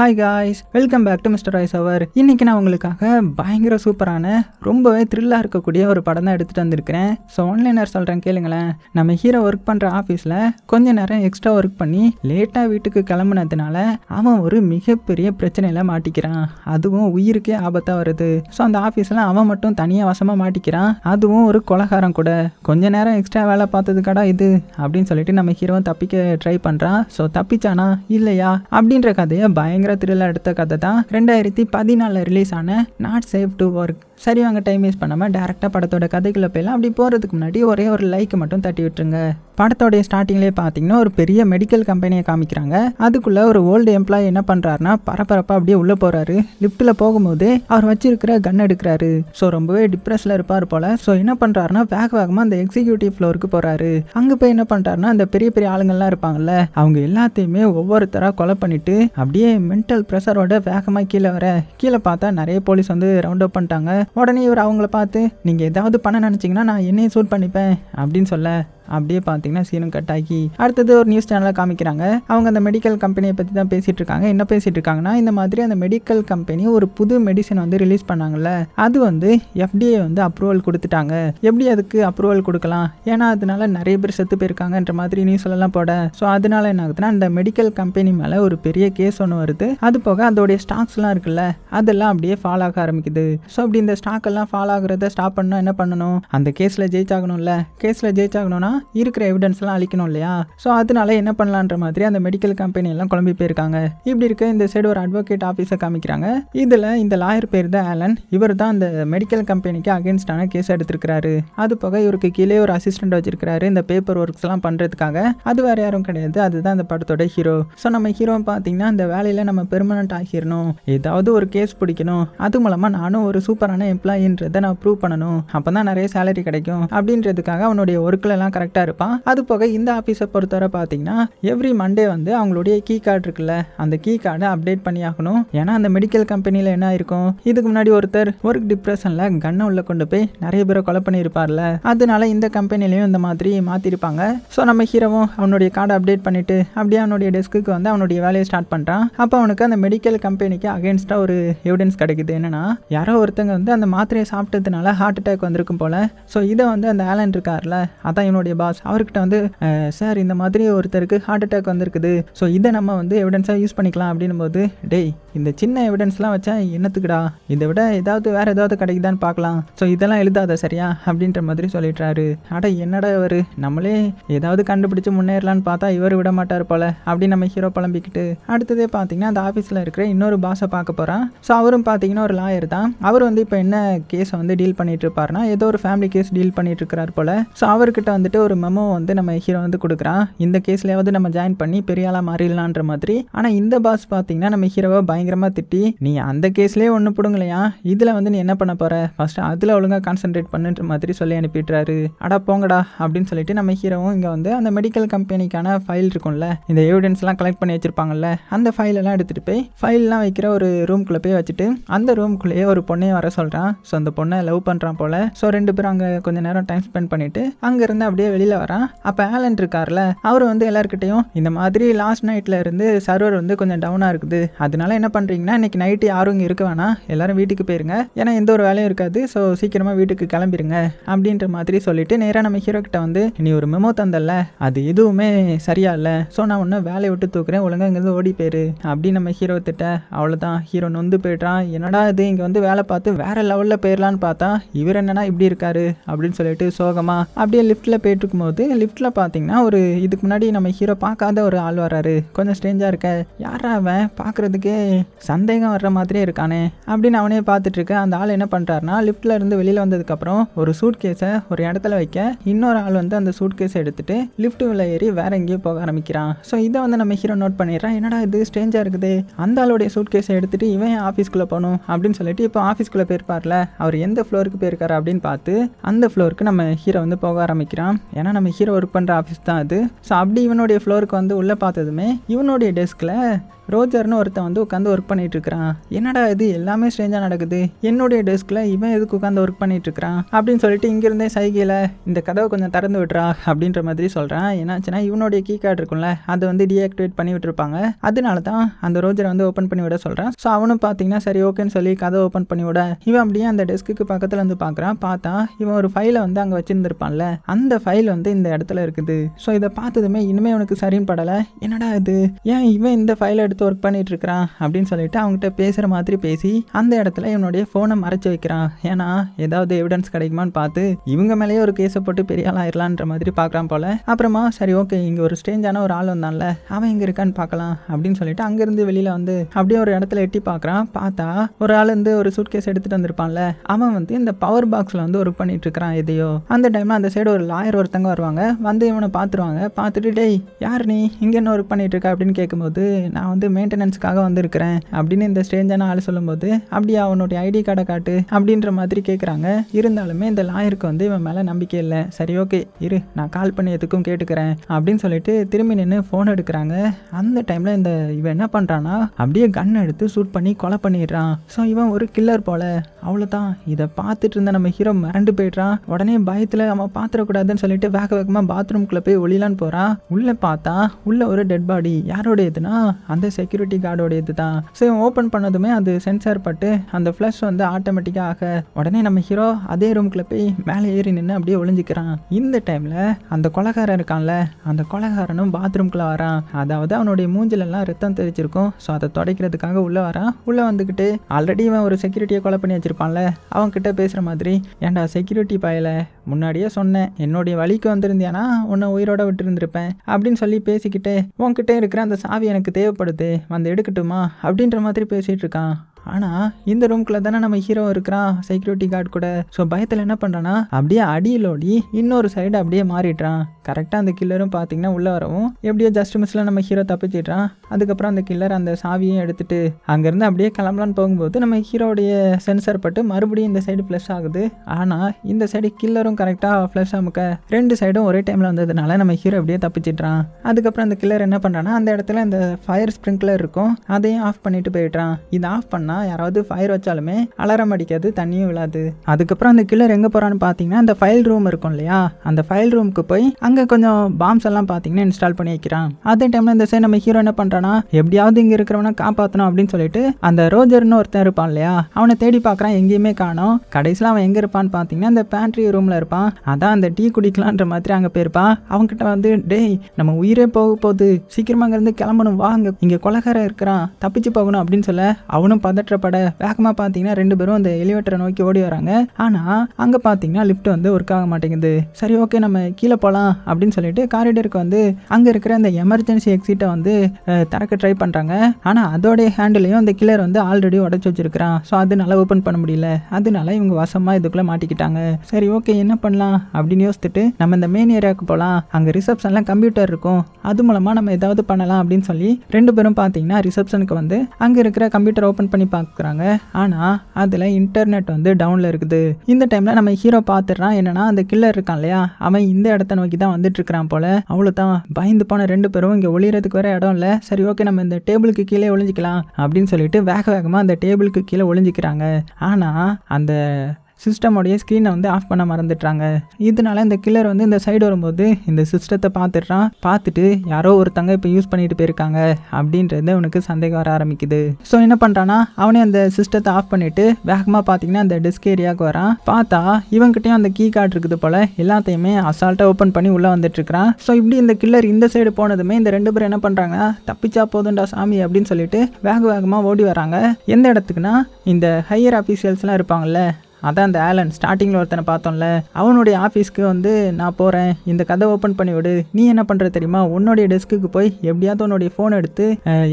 Hi guys welcome back to mister Royce அவர் இன்னைக்கு நான் உங்களுக்காக பயங்கர சூப்பரான ரொம்பவே த்ரில்லாக இருக்கக்கூடிய ஒரு படம் தான் எடுத்துகிட்டு வந்திருக்கிறேன். ஸோ ஆன்லைனர் சொல்கிறேன் கேளுங்களேன். நம்ம ஹீரோ ஒர்க் பண்ணுற ஆஃபீஸில் கொஞ்ச நேரம் எக்ஸ்ட்ரா ஒர்க் பண்ணி லேட்டாக வீட்டுக்கு கிளம்புனதுனால அவன் ஒரு மிகப்பெரிய பிரச்சனையில் மாட்டிக்கிறான். அதுவும் உயிருக்கே ஆபத்தாக வருது. ஸோ அந்த ஆஃபீஸில் அவன் மட்டும் தனியாக வசமாக மாட்டிக்கிறான். அதுவும் ஒரு கொலகாரம் கூட. கொஞ்ச நேரம் எக்ஸ்ட்ரா வேலை பார்த்ததுக்கடா இது அப்படின்னு சொல்லிட்டு நம்ம ஹீரோவும் தப்பிக்க ட்ரை பண்ணுறான் ஸோ தப்பிச்சானா இல்லையா அப்படின்ற கதையை பயங்கர த்ரில்லாக எடுத்த கதை தான் ரெண்டாயிரத்தி பதினாலில் ரிலீஸ் ஆன நாட் சேஃப் டு ஒர்க் சரி வாங்க டைம் வேஸ்ட் பண்ணாமல் டேரெக்டாக படத்தோட கதைக்குள்ளே போயிடலாம். அப்படி போகிறதுக்கு முன்னாடி ஒரே ஒரு லைக் மட்டும் தட்டி விட்டுருங்க. படத்தோடைய ஸ்டார்டிங்லேயே பார்த்தீங்கன்னா ஒரு பெரிய மெடிக்கல் கம்பெனியை காமிக்கிறாங்க. அதுக்குள்ளே ஒரு ஓல்டு எம்ப்ளாயி என்ன பண்ணுறாருனா பரபரப்பாக அப்படியே உள்ளே போகிறாரு லிஃப்ட்டில் போகும்போது அவர் வச்சிருக்கிற கன் எடுக்கிறாரு. ஸோ ரொம்பவே டிப்ரெஸில் இருப்பார் போல். ஸோ என்ன பண்ணுறாருனா வேக வேகமாக அந்த எக்ஸிக்யூட்டிவ் ஃப்ளோருக்கு போகிறாரு அங்கே போய் என்ன பண்ணுறாருனா அந்த பெரிய பெரிய ஆளுங்கள்லாம் இருப்பாங்கல்ல அவங்க எல்லாத்தையுமே ஒவ்வொருத்தராக கொலை பண்ணிட்டு அப்படியே மென்டல் ப்ரெஷரோட வேகமாக கீழே வர. கீழே பார்த்தா நிறைய போலீஸ் வந்து ரவுண்ட் அப் பண்ணிட்டாங்க. உடனே இவர் அவங்கள பார்த்து நீங்கள் ஏதாவது பண்ண நினச்சிங்கன்னா நான் என்னையும் சூட் பண்ணிப்பேன் அப்படின்னு சொல்ல அப்படியே பார்த்தீங்கன்னா சீனும் கட் ஆகி அடுத்தது ஒரு நியூஸ் சேனலில் காமிக்கிறாங்க. அவங்க அந்த மெடிக்கல் கம்பெனியை பற்றி தான் பேசிகிட்டு இருக்காங்க. என்ன பேசிகிட்டு இருக்காங்கன்னா இந்த மாதிரி அந்த மெடிக்கல் கம்பெனி ஒரு புது மெடிசன் வந்து ரிலீஸ் பண்ணாங்கல்ல. அது வந்து எஃப்டிஏ வந்து அப்ரூவல் கொடுத்துட்டாங்க. எப்படி அதுக்கு அப்ரூவல் கொடுக்கலாம்? ஏன்னா அதனால நிறைய பேர் செத்து போயிருக்காங்கன்ற மாதிரி நியூஸ் எல்லாம் போட. ஸோ அதனால என்ன ஆகுதுன்னா அந்த மெடிக்கல் கம்பெனி மேலே ஒரு பெரிய கேஸ் ஒன்று வருது. அது போக அதோடைய ஸ்டாக்ஸ்லாம் இருக்குல்ல அதெல்லாம் அப்படியே ஃபாலோ ஆக ஆரம்பிக்குது. ஸோ அப்படி இந்த ஸ்டாக் எல்லாம் ஃபாலோ ஆகுறத ஸ்டாப் பண்ணால் என்ன பண்ணணும்? அந்த கேஸில் ஜெயிச்சாகணும்ல. கேஸில் ஜெயிச்சாகணும்னா இருக்கிற எவிடன்ஸ்லாம் அழிக்கணும் இல்லையா? ஸோ அதனால என்ன பண்ணலான்ற மாதிரி அந்த மெடிக்கல் கம்பெனி எல்லாம் குழம்பி போயிருக்காங்க. இப்படி இருக்க இந்த சைடு ஒரு அட்வொகேட் ஆஃபீஸை காமிக்கிறாங்க. இதில் இந்த லாயர் பேர் தான் ஆலன். இவர் தான் அந்த மெடிக்கல் கம்பெனிக்கு அகேன்ஸ்டான கேஸ் எடுத்திருக்கிறாரு. அது போக இவருக்கு கீழே ஒரு அசிஸ்டன்ட் வச்சிருக்கிறாரு இந்த பேப்பர் ஒர்க்ஸ் எல்லாம் பண்ணுறதுக்காக அது வேற யாரும் கிடையாது. அதுதான் அந்த படத்தோட ஹீரோ ஸோ நம்ம ஹீரோ பார்த்தீங்கன்னா அந்த வேலையில் நம்ம பெர்மனண்ட் ஆகிடணும் ஏதாவது ஒரு கேஸ் பிடிக்கணும். அது மூலமாக நானும் ஒரு சூப்பரான எம்ப்ளாயின்றதை நான் ப்ரூவ் பண்ணணும். அப்போ தான் நிறைய சேலரி கிடைக்கும். அப்படின்றதுக்காக அவனுடைய ஒர்க்கில் எல்லாம் கரெக்டாக இருப்பான். அது போக இந்த ஆஃபீஸை பொறுத்தவரை பார்த்தீங்கன்னா எவ்ரி மண்டே வந்து அவங்களுடைய கீ கார்டு இருக்குல்ல அந்த கீ கார்டை அப்டேட் பண்ணி ஆகணும். ஏன்னா அந்த மெடிக்கல் கம்பெனியில் என்ன இருக்கும்? இதுக்கு முன்னாடி ஒருத்தர் ஒர்க் டிப்ரெஷனில் கண்ணை உள்ள கொண்டு போய் நிறைய பேரை கொலை பண்ணியிருப்பார்ல. அதனால இந்த கம்பெனிலையும் இந்த மாதிரி மாற்றிருப்பாங்க ஸோ நம்ம ஹீரோவும் அவனுடைய கார்டை அப்டேட் பண்ணிட்டு அப்படியே அவனுடைய டெஸ்க்குக்கு வந்து அவனுடைய வேலையை ஸ்டார்ட் பண்ணுறான் அப்போ அவனுக்கு அந்த மெடிக்கல் கம்பெனிக்கு அகேன்ஸ்டாக ஒரு எவிடன்ஸ் கிடைக்குது. என்னன்னா யாரோ ஒருத்தங்க வந்து அந்த மாத்திரையை சாப்பிட்டதுனால ஹார்ட் அட்டாக் வந்திருக்கும் போல. ஸோ இதை வந்து அந்த ஆலன் இருக்கார்ல அதான் இவனுடைய பாஸ் அவர்கிட்ட வந்து சார் இந்த மாதிரி ஒருத்தருக்கு ஹார்ட் அட்டாக் வந்திருக்குது. ஸோ இதை நம்ம வந்து எவிடன்ஸாக யூஸ் பண்ணிக்கலாம். அப்படின்னும் போது டேய் இந்த சின்ன எவிடன்ஸ்லாம் வச்சா என்னத்துக்குடா? இதை விட ஏதாவது வேற ஏதாவது கிடைக்குதான்னு பார்க்கலாம். ஸோ இதெல்லாம் எழுதாத சரியா? அப்படின்ற மாதிரி சொல்லிடுறாரு. அட என்னடா இவர்? நம்மளே ஏதாவது கண்டுபிடிச்சு முன்னேறலான்னு பார்த்தா இவர் விட மாட்டார் போல. அப்படின்னு நம்ம ஹீரோ புலம்பிக்கிட்டு அடுத்ததே பார்த்தீங்கன்னா அந்த ஆஃபீஸில் இருக்கிற இன்னொரு பாஸை பார்க்க போகிறான் ஸோ அவரும் பார்த்தீங்கன்னா ஒரு லாயர் தான். அவர் வந்து இப்போ என்ன கேஸை வந்து டீல் பண்ணிட்டு இருப்பாருன்னா ஏதோ ஒரு ஃபேமிலி கேஸ் டீல் பண்ணிட்டு இருக்கிறார் போல. ஸோ அவர்கிட்ட வந்துட்டு ஒரு மெமோ வந்து நம்ம ஹீரோ வந்து கொடுக்குறான். இந்த கேஸ்லேயாவது நம்ம ஜாயின் பண்ணி பெரிய ஆளாக மாறிடலான்ற மாதிரி. ஆனால் இந்த பாஸ் பார்த்தீங்கன்னா நம்ம ஹீரோவை பயங்கரமாக திட்டி நீ அந்த கேஸ்லேயே ஒன்று பிடுங்கலையா? இதில் வந்து நீ என்ன பண்ண போகிற ஃபஸ்ட்டு அதில் ஒழுங்காக கான்சென்ட்ரேட் பண்ணுன்ற மாதிரி சொல்லி அனுப்பிடுறாரு. அடா போங்கடா அப்படின்னு சொல்லிட்டு நம்ம ஹீரோவும் இங்கே வந்து அந்த மெடிக்கல் கம்பெனிக்கான ஃபைல் இருக்கும்ல இந்த எவிடன்ஸ்லாம் கலெக்ட் பண்ணி வச்சிருப்பாங்கல்ல அந்த ஃபைலெல்லாம் எடுத்துகிட்டு போய் ஃபைல்லாம் வைக்கிற ஒரு ரூம்குள்ளே போய் வச்சுட்டு அந்த ரூம்குள்ளேயே ஒரு பொண்ணையும் வர சொல்கிறான் ஸோ அந்த பொண்ணை லவ் பண்ணுறான் போல. ஸோ ரெண்டு பேரும் அங்கே கொஞ்ச நேரம் டைம் ஸ்பெண்ட் பண்ணிவிட்டு அங்கேருந்து அப்படியே வெளியில் வரான். அப்போ ஆலன் இருக்கார்ல அவர் வந்து எல்லாருக்கிட்டையும் இந்த மாதிரி லாஸ்ட் நைட்டில் இருந்து சர்வர் வந்து கொஞ்சம் டவுனாக இருக்குது. அதனால என்ன பண்ணுறீங்கன்னா இன்றைக்கி நைட்டு யாரும் இங்கே இருக்க வேணாம். எல்லாரும் வீட்டுக்கு போயிருங்க. ஏன்னா எந்த ஒரு வேலையும் இருக்காது. ஸோ சீக்கிரமாக வீட்டுக்கு கிளம்பிடுங்க அப்படின்ற மாதிரி சொல்லிட்டு நேராக நம்ம ஹீரோ கிட்ட வந்து நீ ஒரு மெமோ தந்தல அது எதுவுமே சரியா இல்லை. ஸோ நான் ஒன்று வேலையை விட்டு தூக்குறேன். ஒழுங்கா இங்கேருந்து ஓடி போயிரு. அப்படின்னு நம்ம ஹீரோ திட்ட அவ்வளோதான் ஹீரோ நொந்து போயிடுறான். என்னடா இது? இங்கே வந்து வேலை பார்த்து வேற லெவலில் போயிடலான்னு பார்த்தா இவர் என்னன்னா இப்படி இருக்காரு? அப்படின்னு சொல்லிட்டு சோகமா அப்படியே லிஃப்ட்டில் போயிட்டு இருக்கும்போது லிஃப்ட்டில் பார்த்தீங்கன்னா ஒரு இதுக்கு முன்னாடி நம்ம ஹீரோ பார்க்காத ஒரு ஆள் வராரு கொஞ்சம் ஸ்ட்ரேஞ்சாக இருக்க. யாரா அவன்? பார்க்குறதுக்கே சந்தேகம் வர்ற மாதிரியே இருக்கானே. அப்படின்னு அவனே பார்த்துட்டு இருக்க அந்த ஆள் என்ன பண்ணுறாருனா லிஃப்ட்டில் இருந்து வெளியில் வந்ததுக்கப்புறம் ஒரு சூட் கேஸை ஒரு இடத்துல வைக்க இன்னொரு ஆள் வந்து அந்த சூட் கேஸை எடுத்துட்டு லிஃப்ட் உள்ள ஏறி வேற எங்கேயோ போக ஆரம்பிக்கிறான். ஸோ இதை வந்து நம்ம ஹீரோ நோட் பண்ணிடுறான் என்னடா இது? ஸ்ட்ரேஞ்சாக இருக்குது. அந்த ஆளுடைய சூட் கேஸை எடுத்துட்டு இவன் ஆஃபீஸ்க்குள்ளே போகணும்? அப்படின்னு சொல்லிட்டு இப்போ ஆஃபீஸ்க்குள்ளே போயிருப்பார்ல அவர் எந்த ஃப்ளோருக்கு போயிருக்காரு அப்படின்னு பார்த்து அந்த ஃப்ளோருக்கு நம்ம ஹீரோ வந்து போக ஆரம்பிக்கிறான். ஏன்னா நம்ம ஹீரோ ஒர்க் பண்ணுற ஆஃபீஸ் தான் அது. ஸோ அப்படி இவனுடைய ஃப்ளோருக்கு வந்து உள்ளே பார்த்ததுமே இவனுடைய டெஸ்கில் ரோஜர்னு ஒருத்தன் வந்து உட்காந்து ஒர்க் பண்ணிட்டு இருக்கிறான் என்னடா இது எல்லாமே ஸ்ட்ரேஞ்சாக நடக்குது. என்னுடைய டெஸ்கில் இவன் எதுக்கு உட்காந்து ஒர்க் பண்ணிட்டு இருக்கிறான் அப்படின்னு சொல்லிட்டு இங்கிருந்தே சைகையில் இந்த கதவை கொஞ்சம் திறந்து விட்றா அப்படின்ற மாதிரி சொல்கிறான் என்னாச்சுன்னா இவனுடைய கீ கார்டு இருக்கும்ல அதை வந்து டீஆக்டிவேட் பண்ணி விட்டுருப்பாங்க. அதனால தான் அந்த ரோஜரை வந்து ஓப்பன் பண்ணி விட சொல்கிறான் ஸோ அவனும் பார்த்தீங்கன்னா சரி ஓகேன்னு சொல்லி கதை ஓப்பன் பண்ணி விட இவன் அப்படியே அந்த டெஸ்க்கு பக்கத்தில் வந்து பார்க்குறான் பார்த்தா இவன் ஒரு ஃபைலை வந்து அங்கே வச்சுருந்துருப்பான்ல அந்த ஃபைல் வந்து இந்த இடத்துல இருக்குது. ஸோ இதை பார்த்ததுமே இனிமேல் அவனுக்கு சரின்னு படலை. என்னடா இது? ஏன் இவன் இந்த ஃபைலை எடுத்து ஒர்க் பண்ணிட்டு இருக்கிறான் அப்படின்னு சொல்லிட்டு அவங்ககிட்ட பேசுகிற மாதிரி பேசி அந்த இடத்துல இவனுடைய ஃபோனை மறைச்சு வைக்கிறான். ஏன்னா ஏதாவது எவிடன்ஸ் கிடைக்குமான்னு பார்த்து இவங்க மேலேயே ஒரு கேஸை போட்டு பெரிய ஆள் ஆயிடலான்ற மாதிரி பார்க்குறான் போல. அப்புறமா சரி ஓகே இங்கே ஒரு ஸ்ட்ரேஞ்சான ஒரு ஆள் வந்தான்ல அவன் எங்கே இருக்கான்னு பார்க்கலாம் அப்படின்னு சொல்லிட்டு அங்கேருந்து வெளியில் வந்து அப்படியே ஒரு இடத்துல எட்டி பார்க்குறான். பார்த்தா ஒரு ஆள் வந்து ஒரு சூட் கேஸ் எடுத்துகிட்டு வந்திருப்பான்ல அவன் வந்து இந்த பவர் பாக்ஸில் வந்து ஒர்க் பண்ணிட்டு இருக்கிறான் எதையோ. அந்த டைமில் அந்த சைடு ஒரு லாயர் ஒருத்தங்க வருவாங்க வந்து இவனை பார்த்துருவாங்க. பார்த்துட்டு டேய் யார் நீ? இங்கே என்ன ஒர்க் பண்ணிட்டு இருக்க அப்படின்னு கேட்கும்போது நான் வந்து மெயின்டெனன்ஸ்க்காக வந்திருக்கிறேன் அப்படின்னு இந்த ஸ்ட்ரேஞ்சான ஆள் சொல்லும்போது அப்படியா அவனுடைய ஐடி கார்டை காட்டு அப்படின்ற மாதிரி கேட்குறாங்க இருந்தாலுமே இந்த லாயருக்கு வந்து இவன் மேலே நம்பிக்கை இல்லை. சரி ஓகே இரு நான் கால் பண்ணி எதுக்கும் கேட்டுக்கிறேன் அப்படின்னு சொல்லிட்டு திரும்பி நின்று ஃபோன் எடுக்கிறாங்க. அந்த டைமில் இந்த இவன் என்ன பண்ணுறான்னா அப்படியே கன் எடுத்து ஷூட் பண்ணி கொலை பண்ணிடுறான். ஸோ இவன் ஒரு கில்லர் போல. அவ்வளோதான் இதை பார்த்துட்டு இருந்த நம்ம ஹீரோ மிரண்டு போயிடுறான். உடனே பயத்தில் அவன் பார்த்துடக்கூடாதுன்னு சொல்லிட்டு வேக வேகமாக பாத்ரூம்குள்ளே போய் ஒளிலான்னு போகிறான் உள்ளே பார்த்தா உள்ள ஒரு டெட் பாடி யாரோடையதுன்னா அந்த செக்யூரிட்டி கார்டோடையது தான் ஸோ இவன் ஓப்பன் பண்ணதுமே அது சென்சார் பட்டு அந்த ஃப்ளஷ் வந்து ஆட்டோமேட்டிக்காக ஆக உடனே நம்ம ஹீரோ அதே ரூம்குள்ளே போய் மேலே ஏறி நின்று அப்படியே ஒளிஞ்சிக்கிறான். இந்த டைமில் அந்த கொலகாரன் இருக்கான்ல அந்த கொலகாரனும் பாத்ரூம்குள்ளே வரான். அதாவது அவனுடைய மூஞ்சிலெல்லாம் ரத்தம் தெரிச்சிருக்கும் ஸோ அதை துடைக்கிறதுக்காக உள்ளே வரான். உள்ளே வந்துக்கிட்டு ஆல்ரெடி இவன் ஒரு செக்யூரிட்டியை கொலை பண்ணி வச்சிருப்பான்ல அவன்கிட்ட பேசுகிற மாதிரி ஏன்டா செக்யூரிட்டி பயல முன்னாடியே சொன்னேன் என்னுடைய வழிக்கு வந்திருந்தியானா உன்னை உயிரோட விட்டுருந்துருப்பேன் அப்படின்னு சொல்லி பேசிக்கிட்டு உன்கிட்ட இருக்கிற அந்த சாவி எனக்கு தேவைப்படுது வந்து எடுக்கட்டுமா அப்படின்ற மாதிரி பேசிகிட்டு இருக்கான். ஆனால் இந்த ரூம்குள்ளே தானே நம்ம ஹீரோ இருக்கிறான் செக்யூரிட்டி கார்டு கூட. ஸோ பயத்தில் என்ன பண்ணுறான்னா அப்படியே அடியிலோடி இன்னொரு சைடு அப்படியே மாறிடுறான். கரெக்டாக அந்த கில்லரும் பார்த்தீங்கன்னா உள்ளே வரவும் எப்படியோ ஜஸ்ட் மிஸ்ல நம்ம ஹீரோ தப்பிச்சிடுறான் அதுக்கப்புறம் அந்த கில்லர் அந்த சாவியும் எடுத்துட்டு அங்கேருந்து அப்படியே கிளம்பலான்னு போகும்போது நம்ம ஹீரோடைய சென்சர் பட்டு மறுபடியும் இந்த சைடு ஃப்ளஷ் ஆகுது. ஆனால் இந்த சைடு கில்லரும் கரெக்டாக ஃப்ளஷ் ஆமுக்க ரெண்டு சைடும் ஒரே டைமில் வந்ததுனால நம்ம ஹீரோ அப்படியே தப்பிச்சிடுறான் அதுக்கப்புறம் அந்த கில்லர் என்ன பண்ணுறான்னா அந்த இடத்துல இந்த ஃபயர் ஸ்ப்ரிங்க்லர் இருக்கும் அதையும் ஆஃப் பண்ணிட்டு போயிடுறான். இதை ஆஃப் பண்ணால் யாராவது ஃபயர் வச்சாலுமே அலாரம் அடிக்காது தண்ணியும் விழாது. அதுக்கப்புறம் அந்த கில்லர் எங்கே போகிறான்னு பார்த்தீங்கன்னா அந்த ஃபைல் ரூம் இருக்கும் இல்லையா? அந்த ஃபைல் ரூமுக்கு போய் அங்கே கொஞ்சம் பாம்ஸ் எல்லாம் பார்த்தீங்கன்னா இன்ஸ்டால் பண்ணி வைக்கிறான். அதே டைமில் இந்த சைடு நம்ம ஹீரோ என்ன பண்ணுறான்னா எப்படியாவது இங்கே இருக்கிறவனை காப்பாற்றணும் அப்படின்னு சொல்லிட்டு அந்த ரோஜர்னு ஒருத்தன் இருப்பான் இல்லையா? அவனை தேடி பார்க்குறான் எங்கேயுமே காணோம். கடைசியில் அவன் எங்கே இருப்பான்னு பார்த்தீங்கன்னா அந்த பேண்ட்ரி ரூமில் இருப்பான். அதான் அந்த டீ குடிக்கலான்ற மாதிரி அங்கே போயிருப்பான் அவங்ககிட்ட வந்து டேய் நம்ம உயிரே போக போகுது. சீக்கிரமாக அங்கேருந்து கிளம்பணும் வா அங்கே இங்கே கொலகார இருக்கிறான். தப்பிச்சு போகணும் அப்படின்னு சொல்ல அவனும் பதற்றப்பட வேகமாக பார்த்தீங்கன்னா ரெண்டு பேரும் அந்த எலிவேட்டரை நோக்கி ஓடி வராங்க. ஆனால் அங்கே பார்த்தீங்கன்னா லிஃப்ட் வந்து ஒர்க் ஆக மாட்டேங்குது. சரி ஓகே நம்ம கீழே போகலாம் அப்படின்னு சொல்லிட்டு காரிடருக்கு வந்து அங்கே இருக்கிற அந்த எமர்ஜென்சி எக்ஸிட்டை வந்து திறக்க ட்ரை பண்ணுறாங்க ஆனால் அதோடைய ஹேண்டிலையும் அந்த கில்லர் வந்து ஆல்ரெடி உடச்சி வச்சிருக்கிறான். ஸோ அதனால ஓப்பன் பண்ண முடியல. அதனால இவங்க வசமாக இதுக்குள்ளே மாட்டிக்கிட்டாங்க. சரி ஓகே என்ன பண்ணலாம்? அப்படின்னு யோசிச்சுட்டு நம்ம இந்த மெயின் ஏரியாவுக்கு போகலாம் அங்கே ரிசப்ஷனில் கம்ப்யூட்டர் இருக்கும். அது மூலமாக நம்ம ஏதாவது பண்ணலாம் அப்படின்னு சொல்லி ரெண்டு பேரும் பார்த்தீங்கன்னா ரிசப்ஷனுக்கு வந்து அங்கே இருக்கிற கம்ப்யூட்டர் ஓப்பன் பண்ணி பார்க்குறாங்க. ஆனால் அதில் இன்டர்நெட் வந்து டவுனில் இருக்குது. இந்த டைமில் நம்ம ஹீரோ பார்த்துடுறான். என்னன்னா அந்த கில்லர் இருக்கான் இல்லையா? அவன் இந்த இடத்த நோக்கி தான் வந்துட்டு இருக்கிறான் போல. அவ்வளோதான் பயந்து போன ரெண்டு பேரும் இங்கே ஒளியறதுக்கு வேற இடம் இல்லை. சரி ஓகே நம்ம இந்த டேபிளுக்கு கீழே ஒளிஞ்சிக்கலாம் அப்படின்னு சொல்லிட்டு வேக வேகமாக அந்த டேபிளுக்கு கீழே ஒளிஞ்சிக்கிறாங்க. ஆனால் அந்த சிஸ்டமோடைய ஸ்க்ரீனை வந்து ஆஃப் பண்ண மறந்துட்டாங்க இதனால இந்த கில்லர் வந்து இந்த சைடு வரும்போது இந்த சிஸ்டத்தை பார்த்துடுறான் பார்த்துட்டு யாரோ ஒருத்தங்க இப்போ யூஸ் பண்ணிட்டு போயிருக்காங்க அப்படின்றது அவனுக்கு சந்தேகம் வர ஆரம்பிக்குது. ஸோ என்ன பண்ணுறான்னா அவனே அந்த சிஸ்டத்தை ஆஃப் பண்ணிட்டு வேகமாக பார்த்தீங்கன்னா அந்த டிஸ்க் ஏரியாவுக்கு வரான். பார்த்தா இவன்கிட்டயும் அந்த கீ கார்டு இருக்குது போல. எல்லாத்தையுமே அசால்ட்டாக ஓப்பன் பண்ணி உள்ளே வந்துட்டு இருக்கிறான் ஸோ இப்படி இந்த கில்லர் இந்த சைடு போனதுமே இந்த ரெண்டு பேரும் என்ன பண்ணுறாங்க தப்பிச்சா போதும்டா சாமி அப்படின்னு சொல்லிட்டு வேக வேகமாக ஓடி வராங்க எந்த இடத்துக்குன்னா இந்த ஹையர் அஃபீஷியல்ஸ்லாம் இருப்பாங்கல்ல அதான் அந்த ஆலன். ஸ்டார்டிங்கில் ஒருத்தனை பார்த்தோம்ல அவனுடைய ஆஃபீஸ்க்கு வந்து நான் போகிறேன் இந்த கதை ஓப்பன் பண்ணி விடு. நீ என்ன பண்ணுற தெரியுமா? உன்னுடைய டெஸ்க்குக்கு போய் எப்படியாவது உன்னுடைய ஃபோன் எடுத்து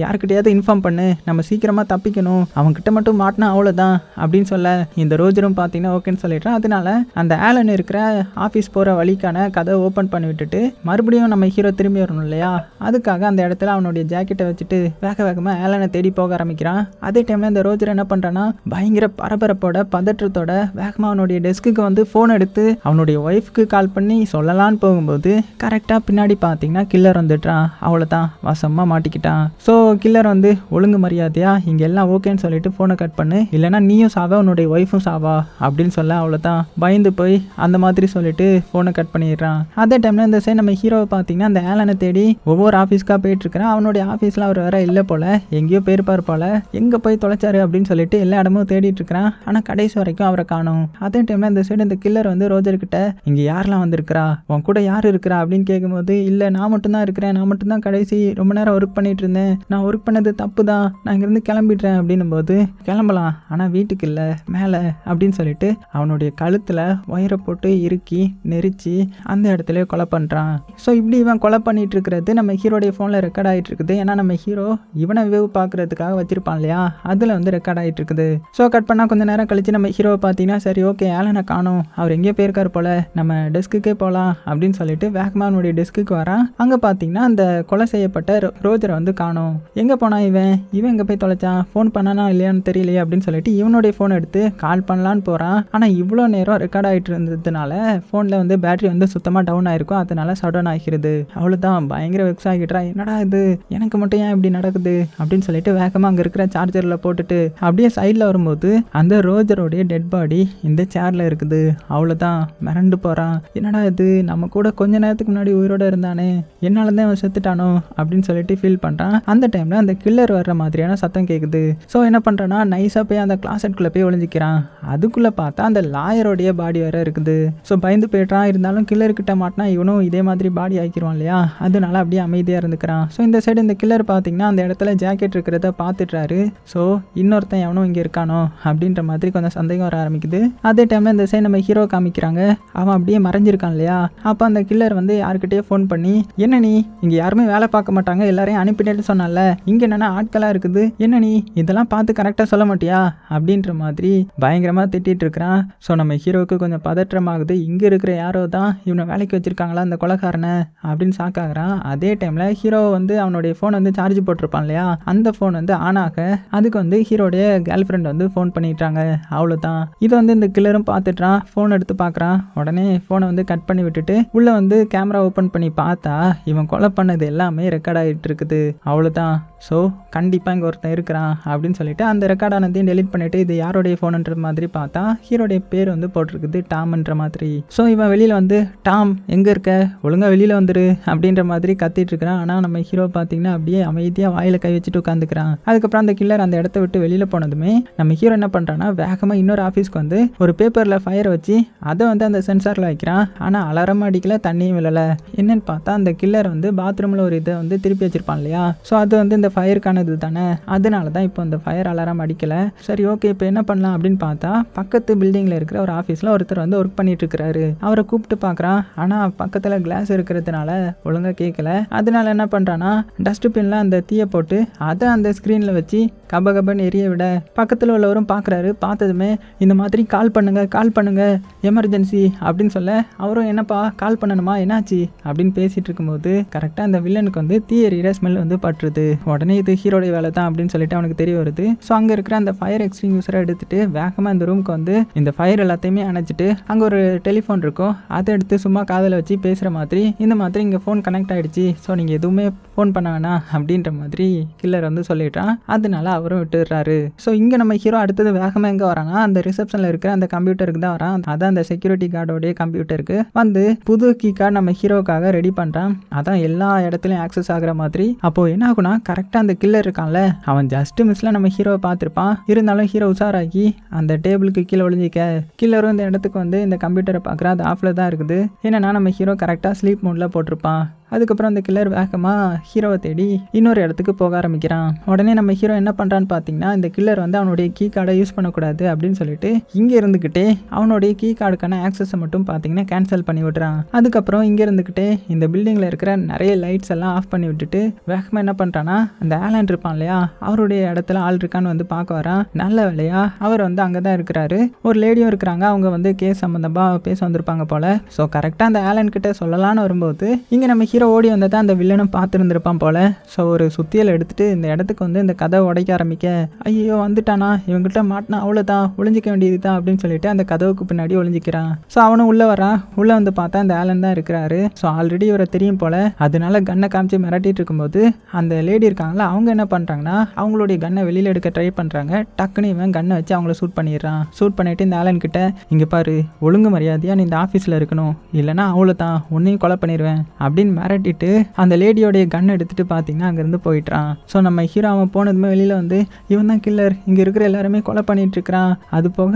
யாருக்கிட்டையாவது இன்ஃபார்ம் பண்ணு. நம்ம சீக்கிரமாக தப்பிக்கணும். அவன்கிட்ட மட்டும் மாட்டினா அவ்வளோதான் அப்படின்னு சொல்ல இந்த ரோஜரும் பார்த்தீங்கன்னா ஓகேன்னு சொல்லிடுறான். அதனால அந்த ஆலன் இருக்கிற ஆஃபீஸ் போகிற வழிக்கான கதை ஓப்பன் பண்ணி விட்டுட்டு மறுபடியும் நம்ம ஹீரோ திரும்பி வரணும் இல்லையா? அதுக்காக அந்த இடத்துல அவனுடைய ஜாக்கெட்டை வச்சுட்டு வேக வேகமாக ஆலனை தேடி போக ஆரம்பிக்கிறான். அதே டைமில் இந்த ரோஜர் என்ன பண்ணுறான்னா பயங்கர பரபரப்போட பதற்றத்தோட வேகமாக அவனுடைய டெஸ்க்குக்கு வந்து ஃபோன் எடுத்து அவனுடைய ஒய்ஃப்க்கு கால் பண்ணி சொல்லலான்னு போகும்போது கரெக்டாக பின்னாடி பார்த்தீங்கன்னா கில்லர் வந்துட்டான் அவ்வளோதான் வசமாக மாட்டிக்கிட்டான். ஸோ கில்லர் வந்து ஒழுங்கு மரியாதையா இங்கே எல்லாம் ஓகேன்னு சொல்லிட்டு ஃபோனை கட் பண்ணு. இல்லைனா நீயும் சாவா உன்னுடைய ஒய்ஃபும் சாவா? அப்படின்னு சொல்ல அவ்வளோதான் பயந்து போய் அந்த மாதிரி சொல்லிட்டு ஃபோனை கட் பண்ணிடுறான். அதே டைமில் இந்த சைடு நம்ம ஹீரோவை பார்த்தீங்கன்னா அந்த ஏலனை தேடி ஒவ்வொரு ஆஃபீஸ்க்காக போயிட்டுருக்கிறான். அவனுடைய ஆஃபீஸில் அவர் வேற இல்லை போல். எங்கேயோ போயிருப்பார் போல். எங்கே போய் தொலைச்சாரு அப்படின்னு சொல்லிட்டு எல்லா இடமும் தேடிட்டு இருக்கிறான் ஆனால் கடைசி வரைக்கும் அவரை காணும். அதே டைமில் இந்த சைடு இந்த கில்லர் வந்து ரோஜர் கிட்ட இங்கே யாரெல்லாம் வந்திருக்கிறா? உன் கூட யார் இருக்கிறா? அப்படின்னு கேட்கும்போது இல்லை நான் மட்டும்தான் இருக்கிறேன். நான் மட்டும்தான் கடைசி ரொம்ப நேரம் ஒர்க் பண்ணிட்டு இருந்தேன். நான் ஒர்க் பண்ணது தப்பு தான் நான் இங்கேருந்து கிளம்பிடுறேன். அப்படின்னும் போது கிளம்பலாம். ஆனால் வீட்டுக்கு இல்லை. மேலே. அப்படின்னு சொல்லிட்டு அவனுடைய கழுத்தில் ஒயரை போட்டு இறுக்கி நெரிச்சு அந்த இடத்துல கொலை பண்ணுறான் ஸோ இப்படி இவன் கொலை பண்ணிட்டு இருக்கிறது நம்ம ஹீரோடைய ஃபோனில் ரெக்கார்ட் ஆகிட்டு இருக்குது. ஏன்னா நம்ம ஹீரோ இவனை வேவ் பார்க்கறதுக்காக வச்சிருப்பான் இல்லையா? அதில் வந்து ரெக்கார்ட் ஆகிட்டு இருக்குது. ஸோ கட் பண்ணால் கொஞ்சம் நேரம் கழிச்சு நம்ம ஹீரோவை பார்த்து பார்த்தீங்கன்னா சரி ஓகே ஆலனை காணும். அவர் எங்கேயோ போயிருக்கார் போல. நம்ம டெஸ்க்குக்கே போகலாம் அப்படின்னு சொல்லிட்டு வேகமாக அவனுடைய டெஸ்க்குக்கு வரான். அங்கே பார்த்தீங்கன்னா அந்த கொலை செய்யப்பட்ட ரோ- ரோஜரை வந்து காணும். எங்கே போனான் இவன்? இவன் எங்கே போய் தொலைச்சான்? ஃபோன் பண்ணானா இல்லையான்னு தெரியலையே அப்படின்னு சொல்லிட்டு இவனுடைய ஃபோன் எடுத்து கால் பண்ணலான்னு போகிறான் ஆனால் இவ்வளோ நேரம் ரெக்கார்ட் ஆகிட்டு இருந்ததுனால ஃபோனில் வந்து பேட்டரி வந்து சுத்தமாக டவுன் ஆகிருக்கும் அதனால சடன் ஆகிறது அவ்வளோதான் பயங்கர வெக்ஸ் ஆகிட்டுறா என்னடா இது? எனக்கு மட்டும் ஏன் இப்படி நடக்குது? அப்படின்னு சொல்லிட்டு வேகமாக அங்கே இருக்கிற சார்ஜரில் போட்டுட்டு அப்படியே சைடில் வரும்போது அந்த ரோஜரோடைய டெட் பாடி இந்த சேரில் இருக்குது. அவ்வளோதான் மிரண்டு போகிறான் என்னடா இது? நம்ம கூட கொஞ்ச நேரத்துக்கு முன்னாடி உயிரோட இருந்தானே. என்னால தான் அவன் செத்துட்டானோ? அப்படின்னு சொல்லிட்டு ஃபீல் பண்ணுறான் அந்த டைமில் அந்த கில்லர் வர்ற மாதிரியான சத்தம் கேட்குது ஸோ என்ன பண்ணுறான்னா நைஸாக போய் அந்த கிளாசெட்குள்ளே போய் ஒளிஞ்சிக்கிறான். அதுக்குள்ளே பார்த்தா அந்த லாயரோடைய பாடி வேற இருக்குது. ஸோ பயந்து போய்ட்றான். இருந்தாலும் கில்லர் கிட்ட மாட்டினா இவனும் இதே மாதிரி பாடி ஆக்கிடுவான் இல்லையா? அதனால அப்படியே அமைதியாக இருந்துக்கிறான். ஸோ இந்த சைடு இந்த கில்லர் பார்த்தீங்கன்னா அந்த இடத்துல ஜாக்கெட் இருக்கிறத பார்த்துட்றாரு. ஸோ இன்னொருத்தன் எவனும் இங்கே இருக்கானோ? அப்படின்ற மாதிரி கொஞ்சம் சந்தேகம் வர காமிக்குது. அதே டைமில் இந்த சைடு நம்ம ஹீரோ காமிக்கிறாங்க. அவன் அப்படியே மறைஞ்சிருக்கான் இல்லையா? அப்போ அந்த கில்லர் வந்து யாருக்கிட்டே ஃபோன் பண்ணி என்ன நீ? இங்கே யாருமே வேலை பார்க்க மாட்டாங்க. எல்லாரையும் அனுப்பிட்டேன்னு சொன்னால இங்கே என்னென்னா ஆட்களாக இருக்குது? என்ன நீ? இதெல்லாம் பார்த்து கரெக்டாக சொல்ல மாட்டியா? அப்படின்ற மாதிரி பயங்கரமாக திட்டிட்டு இருக்கிறான். ஸோ நம்ம ஹீரோவுக்கு கொஞ்சம் பதற்றமாகுது. இங்கே இருக்கிற யாரோ தான் இவனை வேலைக்கு வச்சிருக்காங்களா அந்த கொலகாரனை? அப்படின்னு சாக்காகிறான் அதே டைமில் ஹீரோ வந்து அவனுடைய ஃபோன் வந்து சார்ஜ் போட்டிருப்பான் இல்லையா? அந்த ஃபோன் வந்து ஆன் ஆக அதுக்கு வந்து ஹீரோடைய கேர்ள் ஃப்ரெண்ட் வந்து ஃபோன் பண்ணிட்டாங்க. அவ்வளோதான் இதை வந்து இந்த கில்லரும் பார்த்துட்றான் ஃபோன் எடுத்து பார்க்குறான் உடனே ஃபோனை வந்து கட் பண்ணி விட்டுட்டு உள்ளே வந்து கேமரா ஓப்பன் பண்ணி பார்த்தா இவன் கொலை பண்ணது எல்லாமே ரெக்கார்ட் ஆகிட்டு இருக்குது. அவ்வளோதான் ஸோ கண்டிப்பாக இங்கே ஒருத்தன் இருக்கிறான் அப்படின்னு சொல்லிட்டு அந்த ரெக்கார்டானதையும் டெலிட் பண்ணிவிட்டு இது யாருடைய ஃபோனுன்ற மாதிரி பார்த்தா ஹீரோடைய பேர் வந்து போட்டிருக்குது டாம்ன்ற மாதிரி. ஸோ இவன் வெளியில் வந்து டாம் எங்கே இருக்க? ஒழுங்காக வெளியில் வந்துரு அப்படின்ற மாதிரி கத்திட்டு இருக்கிறான். ஆனால் நம்ம ஹீரோ பார்த்தீங்கன்னா அப்படியே அமைதியாக வாயில் கை வச்சுட்டு உட்காந்துக்கிறான் அதுக்கப்புறம் அந்த கில்லர் அந்த இடத்த விட்டு வெளியில் போனதுமே நம்ம ஹீரோ என்ன பண்ணுறான்னா வேகமாக இன்னொரு ஆஃபீஸ்க்கு வந்து ஒரு பேப்பரில் ஃபயர் வச்சு அதை வந்து அந்த சென்சாரில் வைக்கிறான். ஆனால் அலாரம் அடிக்கல தண்ணியும் விழலை. என்னன்னு பார்த்தா அந்த கில்லர் வந்து பாத்ரூமில் ஒரு இதை வந்து திருப்பி வச்சிருப்பான் இல்லையா? ஸோ அது வந்து இந்த ஃபயருக்கானது தானே? அதனால தான் இப்போ இந்த ஃபயர் அலாரம் அடிக்கலை. சரி ஓகே இப்போ என்ன பண்ணலாம் அப்படின்னு பார்த்தா பக்கத்து பில்டிங்கில் இருக்கிற ஒரு ஆஃபீஸில் ஒருத்தர் வந்து ஒர்க் பண்ணிட்டு இருக்கிறாரு. அவரை கூப்பிட்டு பார்க்குறான். ஆனால் பக்கத்தில் கிளாஸ் இருக்கிறதுனால ஒழுங்காக கேட்கல அதனால என்ன பண்ணுறான்னா டஸ்ட்பின்ல அந்த தீயை போட்டு அதை அந்த ஸ்க்ரீனில் வச்சு கப கபன்னு எரிய விட பக்கத்தில் உள்ளவரும் பார்க்குறாரு. பார்த்ததுமே இந்த மாதிரி கால் பண்ணுங்க கால் பண்ணுங்க எமர்ஜென்சி அப்படின்னு சொல்ல அவரும் என்னப்பா கால் பண்ணணுமா? என்னாச்சு? அப்படின்னு பேசிட்டு இருக்கும்போது கரெக்டாக அந்த வில்லனுக்கு வந்து தீ எறிகிற ஸ்மெல் வந்து பட்டுருது. உடனே இது ஹீரோடைய வேலை தான் அப்படின்னு சொல்லிட்டு அவனுக்கு தெரிய வருது. ஸோ அங்கே இருக்கிற அந்த ஃபயர் எக்ஸ்டிங்யூசரை எடுத்துட்டு வேகமாக இந்த ரூமுக்கு வந்து இந்த ஃபயர் எல்லாத்தையுமே அணைச்சிட்டு அங்கே ஒரு டெலிஃபோன் இருக்கும். அதை எடுத்து சும்மா காதில் வச்சு பேசுகிற மாதிரி இந்த மாதிரி இங்கே ஃபோன் கனெக்ட் ஆகிடுச்சு ஸோ நீங்கள் எதுவுமே ஃபோன் பண்ண வேணாம் அப்படின்ற மாதிரி கில்லர் வந்து சொல்லிடுறான். அதனால அவரும் விட்டுடுறாரு. ஸோ இங்கே நம்ம ஹீரோ அடுத்தது வேகமாக எங்கே வரானா அந்த ரிசப்ஷனில் இருக்கிற அந்த கம்ப்யூட்டருக்கு தான் வரான். அதான் அந்த செக்யூரிட்டி கார்டோடைய கம்ப்யூட்டருக்கு வந்து புது கீ கார்டு நம்ம ஹீரோக்காக ரெடி பண்ணுறான் அதான் எல்லா இடத்துலையும் ஆக்சஸ் ஆகிற மாதிரி. அப்போது என்ன ஆகுனா கரெக்டாக அந்த கில்லர் இருக்கான்ல அவன் ஜஸ்ட் மிஸ்ல நம்ம ஹீரோவை பார்த்துருப்பான். இருந்தாலும் ஹீரோ உஷாராக்கி அந்த டேபிளுக்கு கீழே ஒளிஞ்சிக்க கில்லரும் இந்த இடத்துக்கு வந்து இந்த கம்ப்யூட்டரை பார்க்குற அது ஆஃபில் தான் இருக்குது. என்னன்னா நம்ம ஹீரோ கரெக்டாக ஸ்லீப் மோடில் போட்டிருப்பான். அதுக்கப்புறம் அந்த கில்லர் வேகமாக ஹீரோவை தேடி இன்னொரு இடத்துக்கு போக ஆரம்பிக்கிறான். உடனே நம்ம ஹீரோ என்ன பண்ணுறான்னு பார்த்தீங்கன்னா இந்த கில்லர் வந்து அவனுடைய கீ கார்டை யூஸ் பண்ணக்கூடாது அப்படின்னு சொல்லிட்டு இங்கே இருந்துக்கிட்டே அவனுடைய கீ கார்டுக்கான ஆக்சஸை மட்டும் பார்த்தீங்கன்னா கேன்சல் பண்ணி விடுறான் அதுக்கப்புறம் இங்கே இருந்துக்கிட்டே இந்த பில்டிங்கில் இருக்கிற நிறைய லைட்ஸ் எல்லாம் ஆஃப் பண்ணி விட்டுட்டு வேகமாக என்ன பண்ணுறான்னா அந்த ஆலன் இருப்பான் இல்லையா அவருடைய இடத்துல ஆள் இருக்கான்னு வந்து பார்க்க வரான். நல்ல வேலையா அவர் வந்து அங்கே தான் இருக்கிறாரு. ஒரு லேடியும் இருக்கிறாங்க அவங்க வந்து கேஸ் சம்மந்தமாக பேச வந்திருப்பாங்க போல. ஸோ கரெக்டாக அந்த ஆலன் கிட்ட சொல்லலான்னு வரும்போது இங்கே நம்ம கீரை ஓடி வந்ததை அந்த வில்லனும் பார்த்துருந்துருப்பான் போல. ஸோ ஒரு சுத்தியல் எடுத்துட்டு இந்த இடத்துக்கு வந்து இந்த கதை உடைக்க ஆரம்பிக்க ஐயோ வந்துட்டானா? இவங்ககிட்ட மாட்டினா அவ்வளோதான் ஒளிஞ்சிக்க வேண்டியது தான் அப்படின்னு சொல்லிட்டு அந்த கதவுக்கு பின்னாடி ஒளிஞ்சிக்கிறான். ஸோ அவனும் உள்ளே வரான் உள்ளே வந்து பார்த்தா அந்த ஆலன் தான் இருக்கிறாரு. ஸோ ஆல்ரெடி இவரை தெரியும் போல அதனால கன்னை காமிச்சு மிரட்டிட்டு இருக்கும்போது அந்த லேடி இருக்காங்களா அவங்க என்ன பண்ணுறாங்கன்னா அவங்களுடைய கன்னை வெளியில் எடுக்க ட்ரை பண்ணுறாங்க டக்குன்னு இவன் கன்னை வச்சு அவங்கள ஷூட் பண்ணிடுறான். ஷூட் பண்ணிட்டு இந்த ஆலன் கிட்ட இங்கே பாரு ஒழுங்கு மரியாதையாக நீ இந்த ஆஃபீஸில் இருக்கணும். இல்லைன்னா அவ்வளோ தான் உன்னையும் கொலை பண்ணிடுவேன் அப்படின்னு மிரட்டிட்டு அந்த லேடியோடைய கன் எடுத்துட்டு பார்த்தீங்கன்னா அங்கேருந்து போயிட்டான் ஸோ நம்ம ஹீரோ அவன் போனதுமே வெளியில் வந்து இவன் தான் கில்லர் இங்கே இருக்கிற எல்லாருமே கொலை பண்ணிட்டு இருக்கிறான் அது போக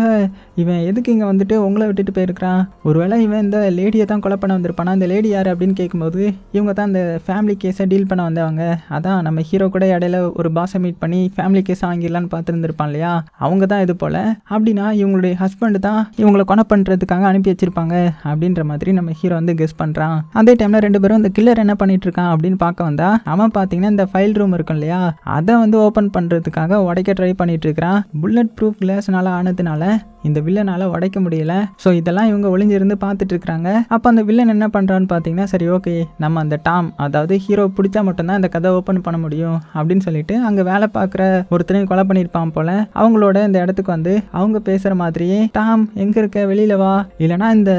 இவன் எதுக்கு இங்கே வந்துட்டு உங்களை விட்டுட்டு போயிருக்கிறான்? ஒருவேளை இவன் இந்த லேடியை தான் கொலை பண்ண வந்திருப்பானா? அந்த லேடி யார்? அப்படின்னு கேட்கும்போது இவங்க தான் அந்த ஃபேமிலி கேஸை டீல் பண்ண வந்தவங்க. அதான் நம்ம ஹீரோ கூட இடையில ஒரு பாஸை மீட் பண்ணி ஃபேமிலி கேஸ் வாங்கிடலான்னு பார்த்துருந்துருப்பான் இல்லையா? அவங்க தான் இது போல். அப்படின்னா இவங்களுடைய ஹஸ்பண்ட் தான் இவங்களை கொலை பண்ணுறதுக்காக அனுப்பி வச்சிருப்பாங்க. அப்படின்ற மாதிரி நம்ம ஹீரோ வந்து கெஸ் பண்ணுறான் அதே டைமில் ரெண்டு பேரும் இந்த கில்லர் என்ன பண்ணிட்டு இருக்கான் அப்படின்னு பார்க்க வந்தா அவன் பார்த்தீங்கன்னா இந்த ஃபைல் ரூம் இருக்கும் இல்லையா அதை வந்து ஓப்பன் பண்ணுறதுக்காக உடைக்க ட்ரை பண்ணிட்டு இருக்கிறான் புல்லட் ப்ரூஃப் கிளாஸ்னால ஆனதுனால இந்த வில்லனால் உடைக்க முடியல. ஸோ இதெல்லாம் இவங்க ஒளிஞ்சிருந்து பார்த்துட்டு இருக்கிறாங்க அப்போ அந்த வில்லன் என்ன பண்ணுறான்னு பார்த்தீங்கன்னா சரி ஓகே நம்ம அந்த டாம் அதாவது ஹீரோ பிடிச்சா மட்டும்தான் இந்த கதை ஓப்பன் பண்ண முடியும் அப்படின்னு சொல்லிட்டு அங்கே வேலை பார்க்குற ஒருத்தரையும் கொலை பண்ணியிருப்பான் போல அவங்களோட இந்த இடத்துக்கு வந்து அவங்க பேசுகிற மாதிரியே டாம் எங்கே இருக்க? வெளியில வா. இல்லைனா இந்த